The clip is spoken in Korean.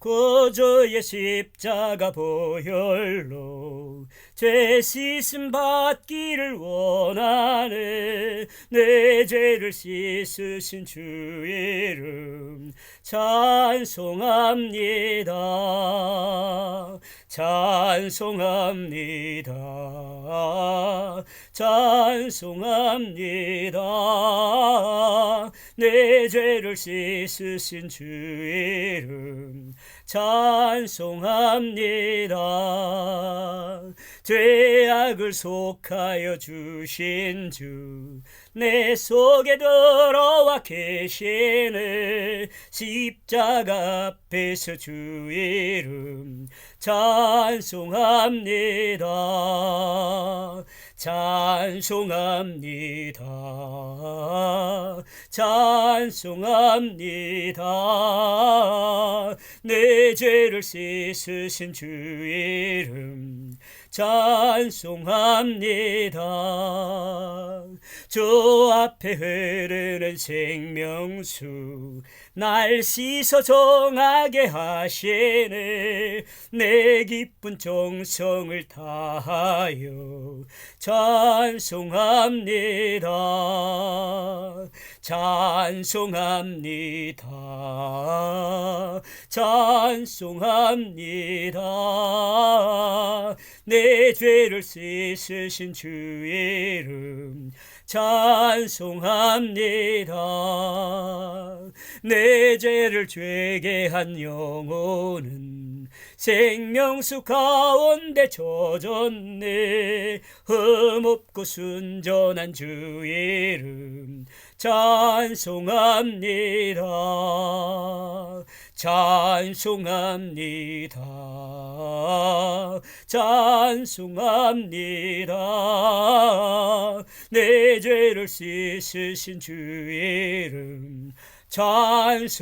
고저의 십자가 보혈로 죄 씻음 받기를 원하네. 내 죄를 씻으신 주 이름 찬송합니다. 찬송합니다. 찬송합니다 내 죄를 씻으신 주 이름 찬송합니다. 죄악을 속하여 주신 주 내 속에 들어와 계시네. 십자가 앞에서 주 이름 찬송합니다. 찬송합니다 찬송합니다. 내 죄를 씻으신 주 이름 찬송합니다 저 앞에 흐르는 생명수 날 씻어 정하게 하시네. 내 기쁜 정성을 다하여 찬송합니다. 찬송합니다. 찬송합니다. 내 죄를 씻으신 주 이름 찬송합니다. 내 죄를 죄게 한 영혼은 생명수 가운데 젖었네. 흠없고 순전한 주 이름 찬송합니다. 찬송합니다. 찬송합니다 내 죄를 씻으신 주 이름 찬송합니다